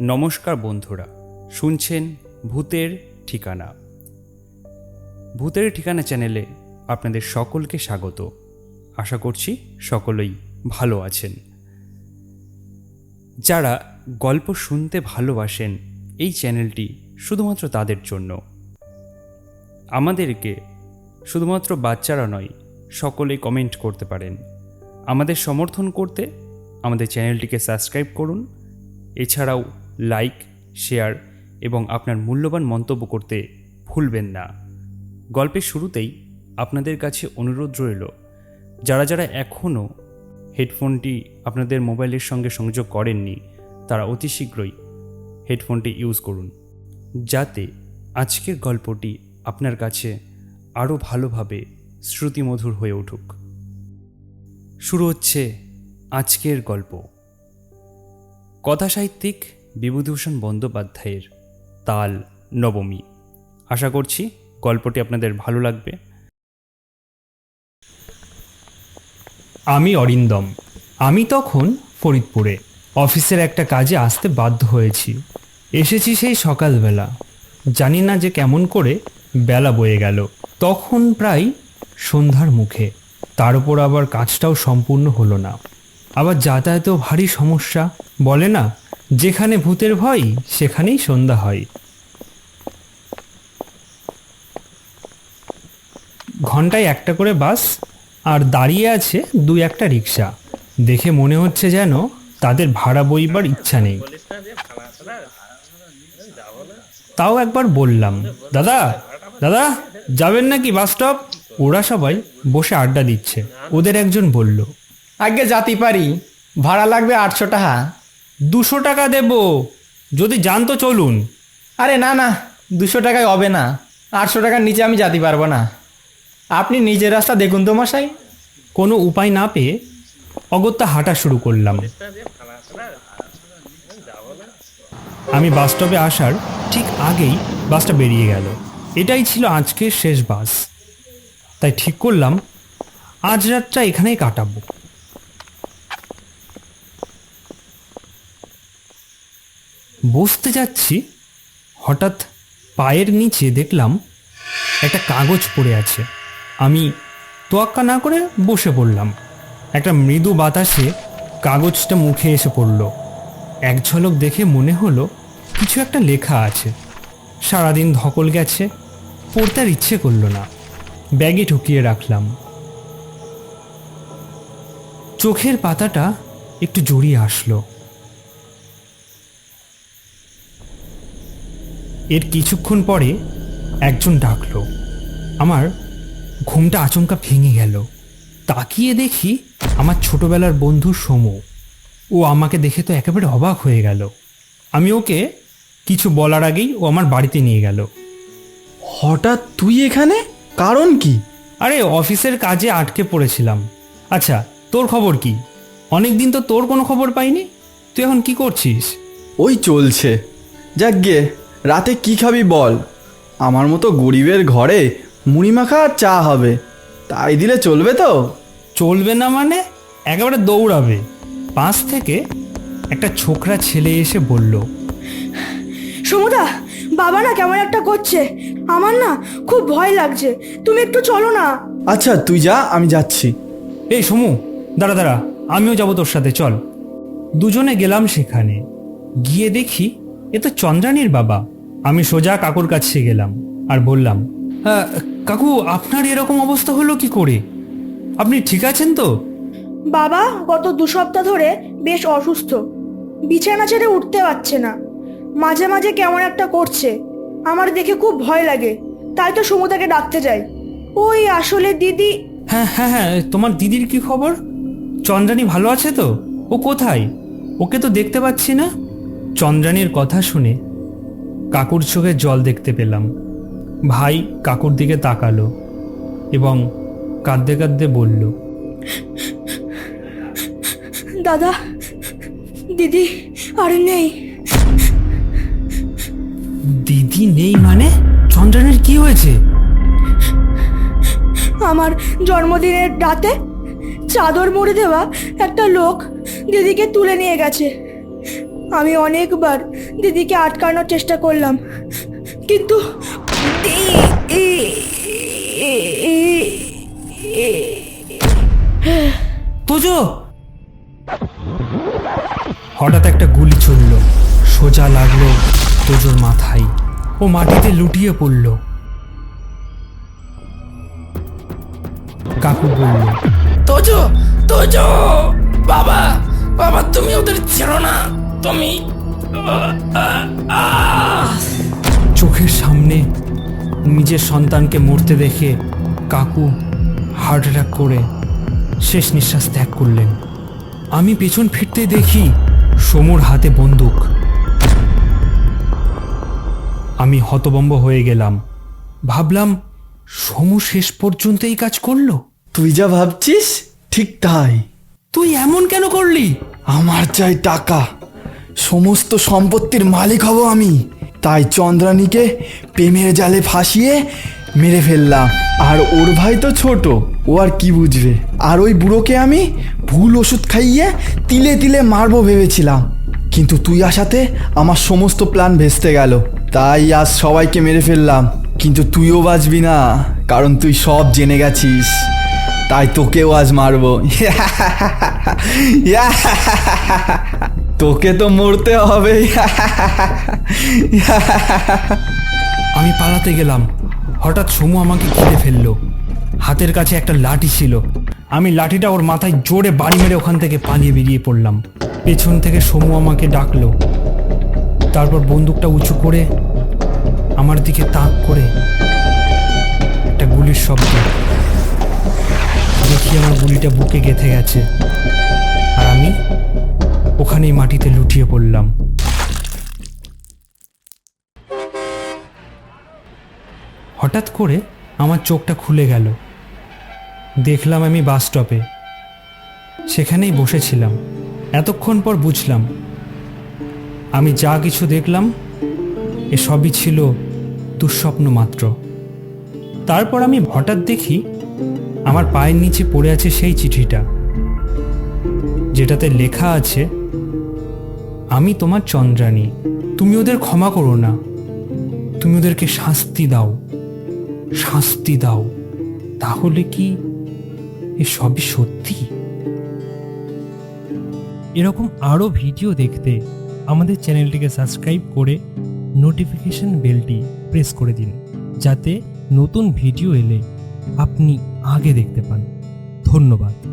নমস্কার বন্ধুরা, শুনছেন ভূতের ঠিকানা। ভূতের ঠিকানা চ্যানেলে আপনাদের সকলকে স্বাগত। আশা করছি সকলেই ভালো আছেন। যারা গল্প শুনতে ভালোবাসেন, এই চ্যানেলটি শুধুমাত্র তাদের জন্য। আমাদেরকে শুধুমাত্র বাচ্চারা নয়, সকলে কমেন্ট করতে পারেন। আমাদের সমর্থন করতে আমাদের চ্যানেলটিকে সাবস্ক্রাইব করুন। এছাড়াও লাইক, শেয়ার এবং আপনার মূল্যবান মন্তব্য করতে ভুলবেন না। গল্পের শুরুতেই আপনাদের কাছে অনুরোধ রইল, যারা যারা এখনও হেডফোনটি আপনাদের মোবাইলের সঙ্গে সংযোগ করেননি, তারা অতি শীঘ্রই হেডফোনটি ইউজ করুন, যাতে আজকের গল্পটি আপনার কাছে আরও ভালোভাবে শ্রুতিমধুর হয়ে উঠুক। শুরু হচ্ছে আজকের গল্প। কথাসাহিত্যিক বিভূতিভূষণ বন্দ্যোপাধ্যায়ের তাল নবমী। আশা করছি গল্পটি আপনাদের ভালো লাগবে। আমি অরিন্দম। আমি তখন ফরিদপুরে। অফিসের একটা কাজে আসতে বাধ্য হয়েছি। এসেছি সেই সকালবেলা। জানি না যে কেমন করে বেলা বয়ে গেল। তখন প্রায় সন্ধ্যার মুখে। তার উপর আবার কাজটাও সম্পূর্ণ হলো না। আবার যাতায়াতেও ভারী সমস্যা। বলে না, যেখানে ভূতের ভয়, সেখানেই সন্ধ্যা হয়। ঘন্টায় একটা করে বাস, আর দাঁড়িয়ে আছে দু একটা রিক্সা। দেখে মনে হচ্ছে যেন তাদের ভাড়া বইবার ইচ্ছা নেই। তাও একবার বললাম, দাদা দাদা, যাবেন নাকি বাস স্টপ? ওরা সবাই বসে আড্ডা দিচ্ছে। ওদের একজন বলল আগে যাতে পারি, ভাড়া লাগবে আটশো টাকা। দুশো টাকা দেব, যদি যান তো চলুন। আরে না না, দুশো টাকায় হবে না, আটশো টাকার নিচে আমি যেতে পারব না। আপনি নিজের রাস্তা দেখুন তো মশাই। কোনো উপায় না পেয়ে অগত্যা হাঁটা শুরু করলাম। আমি বাস স্টপে আসার ঠিক আগেই বাসটা বেরিয়ে গেল। এটাই ছিল আজকের শেষ বাস। তাই ঠিক করলাম, আজ রাতটা এখানেই কাটাবো। বসতে যাচ্ছি, হঠাৎ পায়ের নিচে দেখলাম একটা কাগজ পড়ে আছে। আমি তোয়াক্কা না করে বসে পড়লাম। একটা মৃদু বাতাসে কাগজটা মুখে এসে পড়ল। এক ঝলক দেখে মনে হলো কিছু একটা লেখা আছে। সারাদিন ধকল গেছে, পড়তে আর ইচ্ছে করল না। ব্যাগে ঢুকিয়ে রাখলাম। চোখের পাতাটা একটু জড়িয়ে আসলো। এর কিছুক্ষণ পরে একজন ডাকলো। আমার ঘুমটা আচমকা ভেঙে গেল। তাকিয়ে দেখি আমার ছোটবেলার বন্ধু সমু। ও আমাকে দেখে তো একেবারে অবাক হয়ে গেল। আমি ওকে কিছু বলার আগেই ও আমার বাড়িতে নিয়ে গেল। হঠাৎ তুই এখানে? কারণ কি? আরে অফিসের কাজে আটকে পড়েছিলাম। আচ্ছা তোর খবর কি? অনেক দিন তো তোর কোনো খবর পাইনি। তুই এখন কি করছিস? ওই চলছে। যাক গে। রাতে কি খাবি বল? আমার মতো গরিবের ঘরে মুড়ি মাখা আর চা হবে। তাই দিলে চলবে তো? চলবে না মানে? একেবারে দৌড়াবে। পাশ থেকে একটা ছোকরা ছেলে এসে বলল সমুদা বাবা না কেমন একটা করছে। আমার না খুব ভয় লাগছে। তুমি একটু চলো না। আচ্ছা তুই যা আমি যাচ্ছি। এই সমু দাঁড়া দাঁড়া আমিও যাব তোর সাথে চল। দুজনে গেলাম সেখানে। গিয়ে দেখি এ তো চন্দ্রানীর বাবা। আমি সোজা কাকুর কাছে গেলাম আর বললাম "হ্যাঁ, কাকু আপনার এরকম অবস্থা হলো কি করে? আপনি ঠিক আছেন তো? বাবা গত দু সপ্তাহ ধরে বেশ অসুস্থ। বিছানা ছেড়ে উঠতে পারছে না। মাঝে মাঝে কেমন একটা করছে। আমার দেখে খুব ভয় লাগে। তাই তো সমুদাকে ডাকতে যাই। ওই আসলে দিদি হ্যাঁ হ্যাঁ হ্যাঁ তোমার দিদির কি খবর? চন্দ্রানী ভালো আছে তো? ও কোথায়? ওকে তো দেখতে পাচ্ছি না। চন্দ্রানীর কথা শুনে কাকুর চোখে জল দেখতে পেলাম। ভাই কাকুর দিকে তাকালো এবং কাঁদতে কাঁদতে বলল দাদা দিদি আর নেই। দিদি নেই মানে? চন্দ্রানীর কি হয়েছে? আমার জন্মদিনের রাতে চাদর মুড়ে দেওয়া একটা লোক দিদিকে তুলে নিয়ে গেছে। আমি অনেকবার দিদিকে আটকানোর চেষ্টা করলাম। কিন্তু তোজো! হঠাৎ একটা গুলি চলল সোজা লাগল তোজোর মাথায়। ও মাটিতে লুটিয়ে পড়ল। কাকু বলল তোজো! তোজো! বাবা! বাবা তুমি ওদের ছেড়ো না! তুমি চোখের সামনে নিজের সন্তানকে মরতে দেখে কাকু হার্ট অ্যাটাক করে শেষ নিঃশ্বাস ত্যাগ করলেন। আমি পেছন ফিরতে দেখি সমুর হাতে বন্দুক। আমি হতবম্ব হয়ে গেলাম। ভাবলাম সমু শেষ পর্যন্ত এই কাজ করল। তুই যা ভাবছিস ঠিক তাই। তুই এমন কেন করলি? আমার চাই টাকা। সমস্ত সম্পত্তির মালিক হব আমি। তাই চন্দ্রানীকে প্রেমের জালে ফাঁসিয়ে মেরে ফেললাম। আর ওর ভাই তো ছোট, ও আর কি বুঝবে? আর ওই বুড়োকে আমি ভুল ওষুধ খাইয়ে তিলে তিলে মারবো ভেবেছিলাম। কিন্তু তুই আসাতে আমার সমস্ত প্ল্যান ভেস্তে গেল। তাই আজ সবাইকে মেরে ফেললাম। কিন্তু তুইও বাঁচবি না, কারণ তুই সব জেনে গেছিস। তাই তোকেও আজ মারবো। তোকে তো মরতে হবে। আমি পালাতে গেলাম। হঠাৎ সুমু আমাকে ঘিরে ফেলল। হাতের কাছে একটা লাঠি ছিল। আমি লাঠিটা ওর মাথায় জোরে বাড়ি মেরে ওখান থেকে পালিয়ে বেরিয়ে পড়লাম। পেছন থেকে সমু আমাকে ডাকলো। তারপর বন্দুকটা উঁচু করে আমার দিকে তাক করে একটা গুলির শব্দ। দেখি আমার গুলিটা বুকে গেথে গেছে। আর আমি ওখানেই মাটিতে লুটিয়ে পড়লাম। হঠাৎ করে আমার চোখটা খুলে গেল। দেখলাম আমি বাস স্টপে। সেখানেই বসেছিলাম। এতক্ষণ পর বুঝলাম, আমি যা কিছু দেখলাম এসবই ছিল দুঃস্বপ্ন মাত্র। তারপর আমি হঠাৎ দেখি, আমার পায়ের নিচে পড়ে আছে সেই চিঠিটা, যেটাতে লেখা আছে আমি তোমার চন্দ্রানী তুমি ওদের ক্ষমা করো না। তুমি ওদেরকে শাস্তি দাও। শাস্তি দাও। তাহলে কি এ সবই সত্যি? এরকম আরও ভিডিও দেখতে আমাদের চ্যানেলটিকে সাবস্ক্রাইব করে নোটিফিকেশন বেলটি প্রেস করে দিন, যাতে নতুন ভিডিও এলে আপনি আগে দেখতে পান। ধন্যবাদ।